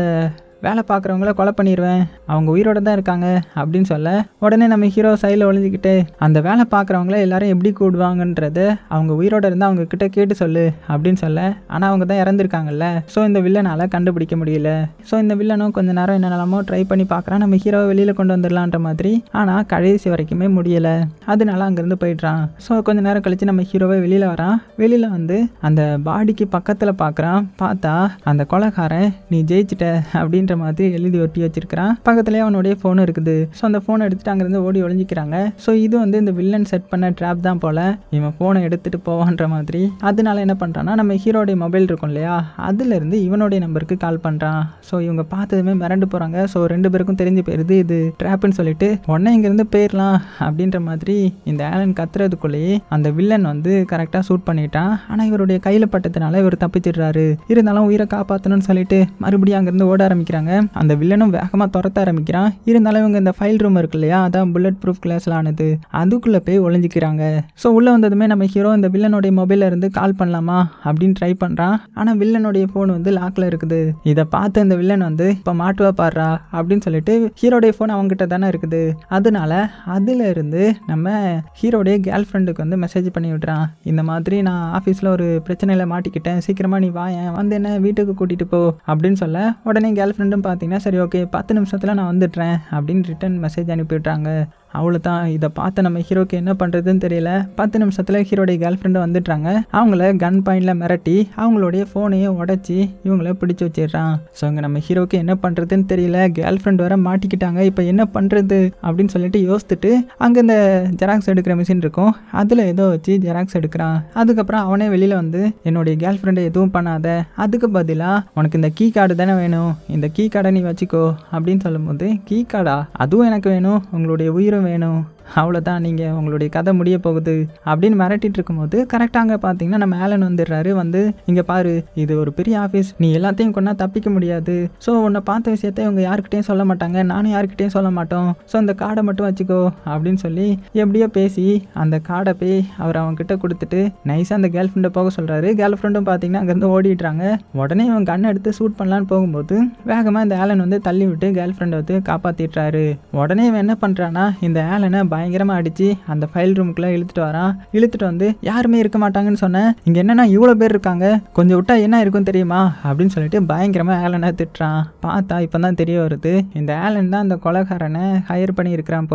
வேலை பார்க்குறவங்கள கொலை பண்ணிடுவேன் அவங்க உயிரோட தான் இருக்காங்க அப்படின்னு சொல்ல உடனே நம்ம ஹீரோ சைடில் ஒழிஞ்சிக்கிட்டு அந்த வேலை பார்க்குறவங்கள எல்லாரும் எப்படி கூடுவாங்கன்றத அவங்க உயிரோட இருந்தால் அவங்க கிட்ட கேட்டு சொல்லு அப்படின்னு சொல்ல ஆனால் அவங்க தான் இறந்துருக்காங்கல்ல. ஸோ இந்த வில்லனால் கண்டுபிடிக்க முடியல. ஸோ இந்த வில்லனும் கொஞ்ச நேரம் என்னென்னலாமோ ட்ரை பண்ணி பார்க்குறான். நம்ம ஹீரோவை வெளியில் கொண்டு வந்துடலான்ற மாதிரி ஆனால் கடைசி வரைக்குமே முடியலை. அதனால அங்கேருந்து போயிடுறான். ஸோ கொஞ்ச நேரம் கழித்து நம்ம ஹீரோவை வெளியில் வரான். வெளியில் வந்து அந்த பாடிக்கு பக்கத்தில் பார்க்குறான். பார்த்தா அந்த கொலைக்காரன் நீ ஜெயிச்சிட்ட அப்படின்ற மாதிரி எழுதி ஒட்டி வச்சிருக்கிறான். பக்கத்துலேயே அவனுடைய ஃபோன் இருக்குது. ஸோ அந்த ஃபோனை எடுத்துட்டு அங்கேருந்து ஓடி ஒழிஞ்சிக்கிறாங்க ஸோ இது வந்து இந்த வில்லன் செட் பண்ண ட்ராப் தான் போல. இவன் ஃபோனை எடுத்துட்டு போவான்ற மாதிரி. அதனால என்ன பண்ணுறான்னா நம்ம ஹீரோடைய மொபைல் இருக்கும் இல்லையா? அதுலேருந்து இவனுடைய நம்பருக்கு கால் பண்ணுறான் ஸோ இவங்க பார்த்ததுமே மிரண்டு போகிறாங்க ஸோ ரெண்டு பேருக்கும் தெரிஞ்சு போயிருது இது ட்ராப்னு சொல்லிட்டு. உடனே இங்கேருந்து போயிடலாம் அப்படின்ற மாதிரி இந்த ஆலன் கத்துறதுக்குள்ளேயே அந்த வில்லன் வந்து கரெக்டாக சூட் பண்ணிட்டான். ஆனால் இவருடைய கையில் பட்டதுனால இவர் தப்பிச்சிடுறாரு. இருந்தாலும் உயிரை காப்பாற்றணும்னு சொல்லிட்டு மறுபடியும் அங்கேருந்து ஓட ஆரம்பிக்கிறாங்க. அந்த வில்லனும் வேகமாக துரத்த ஆரம்பிக்கிறான். இருந்தாலும் இவங்க இந்த ஃபைல் ரூம் இருக்கு இல்லையா? அதான் புல்லட் ப்ரூஃப் கிளாஸில் ஆனது. அதுக்குள்ளே போய் ஒளிஞ்சிக்கிறாங்க. ஸோ உள்ளே வந்ததுமே நம்ம ஹீரோ இந்த வில்லனுடைய மொபைலில் இருந்து கால் பண்ணலாமா? அப்படின்னு ட்ரை பண்ணுறான் ஆனால் வில்லனுடைய ஃபோன் வந்து லாக்கில் இருக்குது. இதை பார்த்து அந்த வில்லன் வந்து இப்போ மாட்டுவா பாடுறா? அப்படின்னு சொல்லிட்டு ஹீரோடைய ஃபோன் அவங்ககிட்ட தானே இருக்குது. அதனால அதிலிருந்து நம்ம ஹீரோடைய கேர்ள் ஃப்ரெண்டுக்கு வந்து மெசேஜ் பண்ணி விட்றான். இந்த மாதிரி நான் ஆஃபீஸில் ஒரு பிரச்சனையில் மாட்டிக்கிட்டேன். சீக்கிரமாக நீ வாயேன் வந்து என்ன வீட்டுக்கு கூட்டிகிட்டு போ அப்படின்னு சொல்ல உடனே கேர்ள் ஃப்ரெண்டும் பார்த்தீங்கன்னா சரி ஓகே பத்து நிமிஷத்தில் நான் வந்துடுறேன் அப்படின்னு ரிட்டன் மெசேஜ் அனுப்பிவிட்றாங்க. அவ்வளோ தான் இதை பார்த்து நம்ம ஹீரோக்கு என்ன பண்ணுறதுன்னு தெரியல. பத்து நிமிஷத்தில் ஹீரோடைய கேர்ள் ஃப்ரெண்டு வந்துடுறாங்க. அவங்கள கன் பாயிண்டில் மிரட்டி அவங்களுடைய ஃபோனையும் உடச்சி இவங்கள பிடிச்சி வச்சிடுறான். ஸோ இங்கே நம்ம ஹீரோக்கு என்ன பண்ணுறதுன்னு தெரியல. கேர்ள் ஃப்ரெண்ட் வர மாட்டிக்கிட்டாங்க. இப்போ என்ன பண்ணுறது அப்படின்னு சொல்லிட்டு யோசித்துட்டு அங்கே இந்த ஜெராக்ஸ் எடுக்கிற மிஷின் இருக்கும். அதில் ஏதோ வச்சு ஜெராக்ஸ் எடுக்கிறான். அதுக்கப்புறம் அவனே வெளியில் வந்து என்னுடைய கேர்ள் ஃப்ரெண்டை எதுவும் பண்ணாத. அதுக்கு பதிலாக உனக்கு இந்த கீ கார்டு தானே வேணும். இந்த கீ கார்டை நீ வச்சுக்கோ. அப்படின்னு சொல்லும்போது கீ கார்டா அதுவும் எனக்கு வேணும். உங்களுடைய உயிரும் வேணும். அவ்வளோதான் நீங்கள் உங்களுடைய கதை முடிய போகுது அப்படின்னு மிரட்டிட்டு இருக்கும்போது கரெக்டாக அங்கே பார்த்தீங்கன்னா நம்ம ஆலன் வந்துடுறாரு. வந்து இங்கே பாரு இது ஒரு பெரிய ஆஃபீஸ் நீ எல்லாத்தையும் கொண்டா தப்பிக்க முடியாது. ஸோ உன்னை பார்த்த விஷயத்த இவங்க யாருக்கிட்டையும் சொல்ல மாட்டாங்க. நானும் யாருக்கிட்டையும் சொல்ல மாட்டோம். ஸோ அந்த கார்டை மட்டும் வச்சுக்கோ அப்படின்னு சொல்லி எப்படியோ பேசி அந்த கார்டை போய் அவர் அவங்ககிட்ட கொடுத்துட்டு நைஸாக அந்த கேர்ள் ஃப்ரெண்டை போக சொல்கிறாரு கேர்ள் ஃப்ரெண்டும் பார்த்தீங்கன்னா அங்கேருந்து ஓடிடுறாங்க. உடனே இவன் கண்ணை எடுத்து ஷூட் பண்ணலான்னு போகும்போது வேகமாக இந்த ஆலன் வந்து தள்ளி விட்டு கேர்ள் ஃப்ரெண்டை வந்து காப்பாற்றிடுறாரு உடனே இவன் என்ன பண்ணுறான்னா இந்த ஆலனை பயங்கரமாக அடித்து அந்த ஃபைல் ரூமுக்குள்ளே இழுத்துட்டு வரான். இழுத்துட்டு வந்து யாருமே இருக்க மாட்டாங்கன்னு சொன்னேன் இங்கே என்னென்னா இவ்வளோ பேர் இருக்காங்க. கொஞ்சம் விட்டா என்ன இருக்கும் தெரியுமா? அப்படின்னு சொல்லிட்டு பயங்கரமாக ஆலனை திட்டுறான். பார்த்தா இப்போ தான் தெரிய வருது இந்த ஆலன் தான் அந்த கொலகாரனை ஹையர் பண்ணி இருக்கிறான்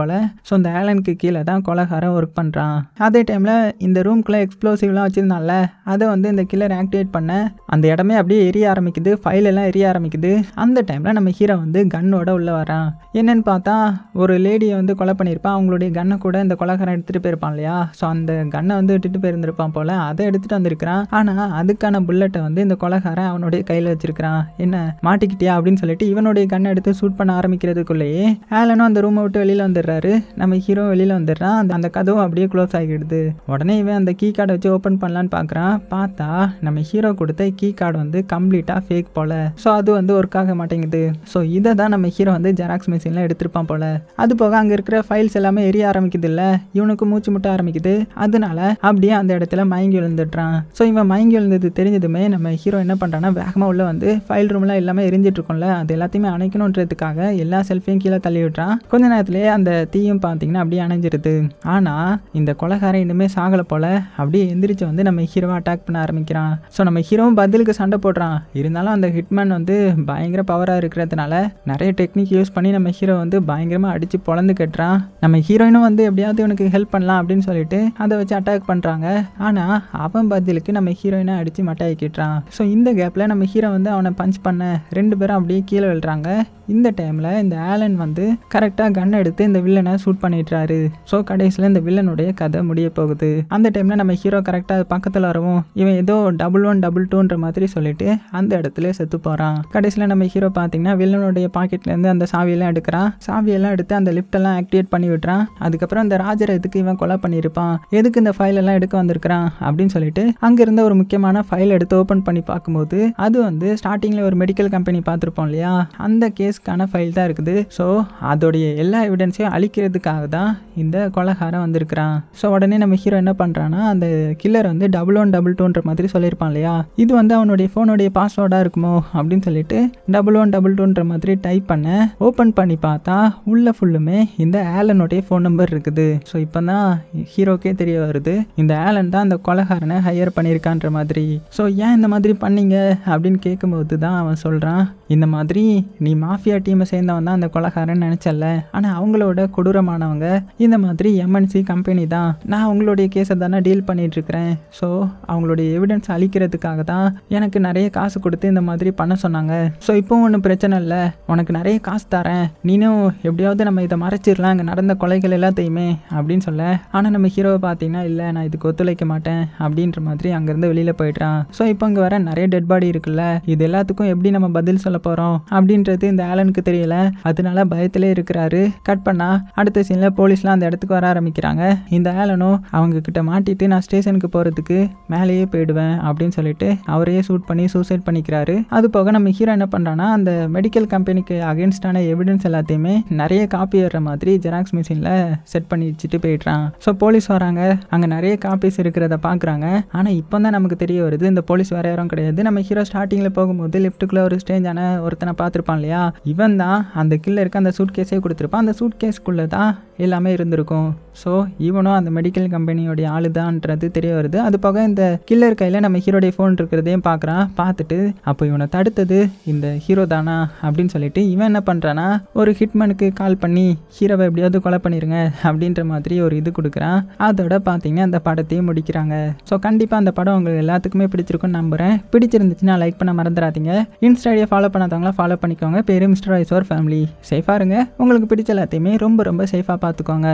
ஸோ இந்த ஆலனுக்கு கீழே தான் கொலகாரன் ஒர்க் பண்ணுறான் அதே டைமில் இந்த ரூம்குள்ளே எக்ஸ்ப்ளோசிவ்லாம் வச்சுருந்தால அதை வந்து இந்த கில்லர் ஆக்டிவேட் பண்ண அந்த இடமே அப்படியே எரிய ஆரம்பிக்குது ஃபைல் எல்லாம் எரிய ஆரம்பிக்குது. அந்த டைமில் நம்ம ஹீரோ வந்து கன்னோட உள்ளே வரான் என்னன்னு பார்த்தா ஒரு லேடியை வந்து கொலை பண்ணியிருப்பான். அவங்களுடைய கண்ணை கன்னை கூட இந்த கொலகாரன் எடுத்துகிட்டு போயிருப்பான் இல்லையா? ஸோ அந்த கன்னை வந்து விட்டுட்டு போயிருந்திருப்பான் போல். அதை எடுத்துகிட்டு வந்திருக்கிறான். ஆனால் அதுக்கான புல்லட்டை வந்து இந்த கொலகாரன் அவனுடைய கையில் வச்சிருக்கிறான். என்ன மாட்டிக்கிட்டியா அப்படின்னு சொல்லிட்டு இவனுடைய கண்ணை எடுத்து ஷூட் பண்ண ஆரம்பிக்கிறதுக்குள்ளேயே ஆலனும் அந்த ரூமை விட்டு வெளியில் வந்துடுறாரு. நம்ம ஹீரோ வெளியில் வந்துடுறான். அந்த அந்த கதவும் அப்படியே க்ளோஸ் ஆகிடுது. உடனே இவன் அந்த கீ கார்டை வச்சு ஓப்பன் பண்ணலான்னு பார்க்குறான். பார்த்தா நம்ம ஹீரோ கொடுத்த கீ கார்டு வந்து கம்ப்ளீட்டாக ஃபேக் போல. ஸோ அது வந்து ஒர்க் ஆக மாட்டேங்குது. ஸோ இதை தான் நம்ம ஹீரோ வந்து ஜெராக்ஸ் மிஷினில் எடுத்திருப்பான் போல. அது போக அங்கே இருக்கிற ஃபைல்ஸ் எல்லாமே எரிய ஆரம்பிக்குது இல்லை இவனுக்கு மூச்சு முட்ட ஆரம்பிக்குது. அதனால அப்படியே அந்த இடத்துல மயங்கி விழுந்துடுறான் ஸோ இவன் மயங்கி விழுந்தது தெரிஞ்சதுமே நம்ம ஹீரோ என்ன பண்ணுறான்னா வேகமாக உள்ள வந்து ஃபைல் ரூம்லாம் எல்லாமே எரிஞ்சிட்டு இருக்கும்ல அது எல்லாத்தையுமே அணைக்கணுன்றதுக்காக எல்லா செல்ஃபியும் கீழே தள்ளி விட்றான். கொஞ்ச நேரத்திலேயே அந்த தீயும் பார்த்தீங்கன்னா அப்படியே அணைஞ்சிருது. ஆனால் இந்த கொலைகாரன் இன்னுமே சாகலை போல அப்படியே எந்திரிச்சு வந்து நம்ம ஹீரோவை அட்டாக் பண்ண ஆரம்பிக்கிறான். ஸோ நம்ம ஹீரோவும் பதிலுக்கு சண்டை போடுறான். இருந்தாலும் அந்த ஹிட்மேன் வந்து பயங்கர பவராக இருக்கிறதுனால நிறைய டெக்னிக் யூஸ் பண்ணி நம்ம ஹீரோ வந்து பயங்கரமாக அடித்து பொழந்து கட்டுறான். நம்ம ஹீரோ ஹீரோயினும் வந்து எப்படியாவது இவனுக்கு ஹெல்ப் பண்ணலாம் அப்படின்னு சொல்லிட்டு அதை வச்சு அட்டாக் பண்ணுறாங்க ஆனால் அவன் பதிலுக்கு நம்ம ஹீரோயினை அடித்து மட்டாக்கிட்டுறான் ஸோ இந்த கேப்பில் நம்ம ஹீரோ வந்து அவனை பஞ்ச் பண்ண ரெண்டு பேரும் அப்படியே கீழே விழுறாங்க. இந்த டைமில் இந்த ஆலன் வந்து கரெக்டாக கன் எடுத்து இந்த வில்லனை ஷூட் பண்ணிடுறாரு. ஸோ கடைசியில் இந்த வில்லனுடைய கதை முடிய போகுது. அந்த டைமில் நம்ம ஹீரோ கரெக்டாக பக்கத்தில் வரவும் இவன் ஏதோ டபுள் ஒன் டபுள் டூன்ற மாதிரி சொல்லிட்டு அந்த இடத்துல செத்து போகிறான் கடைசியில் நம்ம ஹீரோ பார்த்தீங்கன்னா வில்லனுடைய பாக்கெட்லேருந்து அந்த சாவியெல்லாம் எடுக்கிறான். சாவியெல்லாம் எடுத்து அந்த லிஃப்டெல்லாம் ஆக்டிவேட் பண்ணி விட்றான் அதுக்கப்புறம் இந்த ராஜரை எதுக்கு இவன் கொலை பண்ணியிருப்பான்? எதுக்கு இந்த ஃபைல் எல்லாம் எடுக்க வந்திருக்கிறான்? அப்படின்னு சொல்லிட்டு அங்கிருந்த ஒரு முக்கியமான ஃபைல் எடுத்து ஓப்பன் பண்ணி பார்க்கும்போது அது வந்து ஸ்டார்டிங்கில் ஒரு மெடிக்கல் கம்பெனி பார்த்துருப்போம் இல்லையா? அந்த கேஸ்க்கான ஃபைல் தான் இருக்குது. ஸோ அதோடைய எல்லா எவிடன்ஸையும் அழிக்கிறதுக்காக தான் இந்த கொலகாரம் வந்திருக்கிறான். ஸோ உடனே நம்ம ஹீரோ என்ன பண்ணுறான்னா அந்த கில்லர் வந்து டபுள் ஒன் டபுள் டூன்ற மாதிரி சொல்லியிருப்பான் இல்லையா? இது வந்து அவனுடைய ஃபோனுடைய பாஸ்வேர்டாக இருக்குமோ? அப்படின்னு சொல்லிட்டு டபுள் ஒன் டபுள் டூன்ற மாதிரி டைப் பண்ண ஓப்பன் பண்ணி பார்த்தா உள்ள ஃபுல்லுமே இந்த ஆலனுடைய ஃபோன் நம்பர் இருக்குது. ஸோ இப்போ தான் ஹீரோக்கே தெரிய வருது. இந்த ஆலன் தான் அந்த கொலகாரனை ஹையர் பண்ணியிருக்கான்ற மாதிரி. ஸோ ஏன் இந்த மாதிரி பண்ணீங்க? அப்படின்னு கேட்கும்போது தான் அவன் சொல்கிறான் இந்த மாதிரி நீ மாஃபியா டீமை சேர்ந்தவன் தான் அந்த கொலகாரன் நினச்சல ஆனால் அவங்களோட கொடூரமானவங்க இந்த மாதிரி எம்என்சி கம்பெனி தான். நான் அவங்களுடைய கேஸை தானே டீல் பண்ணிட்டு இருக்கிறேன் ஸோ அவங்களுடைய எவிடன்ஸ் அழிக்கிறதுக்காக தான் எனக்கு நிறைய காசு கொடுத்து இந்த மாதிரி பண்ண சொன்னாங்க. ஸோ இப்போ ஒன்றும் பிரச்சனை இல்லை. உனக்கு நிறைய காசு தரேன். நீனும் எப்படியாவது நம்ம இதை மறைச்சிடலாம். அங்கே நடந்த கொலைகளை எல்லாத்தையுமே அப்படின்னு சொல்ல ஆனால் நம்ம ஹீரோவை பார்த்தீங்கன்னா இல்லை நான் இதுக்கு ஒத்துழைக்க மாட்டேன் அப்படின்ற மாதிரி அங்கேருந்து வெளியில் போயிடுறான். ஸோ இப்போ இங்கே வர நிறைய டெட் பாடி இருக்குல்ல இது எல்லாத்துக்கும் எப்படி நம்ம பதில் சொல்ல போகிறோம் அப்படின்றது இந்த ஆலனுக்கு தெரியல. அதனால பயத்திலே இருக்கிறாரு. கட் பண்ணா அடுத்த சீனில் போலீஸ்லாம் அந்த இடத்துக்கு வர ஆரம்பிக்கிறாங்க. இந்த ஆலனும் அவங்க கிட்ட மாட்டிட்டு நான் ஸ்டேஷனுக்கு போகிறதுக்கு மேலேயே போயிடுவேன் அப்படின்னு சொல்லிட்டு அவரையே சூட் பண்ணி சூசைட் பண்ணிக்கிறாரு. அது போக நம்ம ஹீரோ என்ன பண்ணுறான்னா அந்த மெடிக்கல் கம்பெனிக்கு அகேன்ஸ்டான எவிடன்ஸ் எல்லாத்தையுமே நிறைய காப்பி ஏறுற மாதிரி ஜெராக்ஸ் மிஷினில் செட் பண்ணி வச்சுட்டு போயிடுறான். ஸோ போலீஸ் வராங்க. அங்கே நிறைய காப்பீஸ் இருக்கிறத பார்க்குறாங்க. ஆனால் இப்போ தான் நமக்கு தெரிய வருது இந்த போலீஸ் வேற யாரும் கிடையாது. நம்ம ஹீரோ ஸ்டார்டிங்கில் போகும்போது லெஃப்ட்டுக்குள்ளே ஒரு ஸ்டேஞ்சான ஒருத்தனை பார்த்துருப்பான் இல்லையா? இவன் தான் அந்த கில்லருக்கு அந்த சூட் கேஸே கொடுத்துருப்பான். அந்த சூட் கேஸ்க்குள்ளே தான் எல்லாமே இருந்திருக்கும். ஸோ இவனும் அந்த மெடிக்கல் கம்பெனியோடைய ஆளு தான்ன்றது தெரிய வருது. அது போக இந்த கில்லர் கையில் நம்ம ஹீரோடைய ஃபோன் இருக்கிறதையும் பார்க்குறான். பார்த்துட்டு அப்போ இவனை தடுத்தது இந்த ஹீரோ தானா அப்படின்னு சொல்லிட்டு இவன் என்ன பண்ணுறான்னா ஒரு ஹிட்மனுக்கு கால் பண்ணி ஹீரோவை எப்படியாவது கொலை பண்ணிடுங்க அப்படின்ற மாதிரி ஒரு இது கொடுக்குறான். அதோட பார்த்தீங்கன்னா அந்த படத்தையும் முடிக்கிறாங்க. ஸோ கண்டிப்பாக அந்த படம் உங்களுக்கு எல்லாத்துக்குமே பிடிச்சிருக்கும்னு நம்புகிறேன் பிடிச்சிருந்துச்சுன்னா லைக் பண்ண மறந்துடாதீங்க. இன்ஸ்டாடியை ஃபாலோ பண்ணாதவங்களாம் ஃபாலோ பண்ணிக்கோங்க. பேரு மிஸ்டர் ஐஸ்வர் ஃபேமிலி சேஃபாக இருங்க. உங்களுக்கு பிடிச்ச எல்லாத்தையுமே ரொம்ப ரொம்ப சேஃபாக பார்த்துக்கோங்க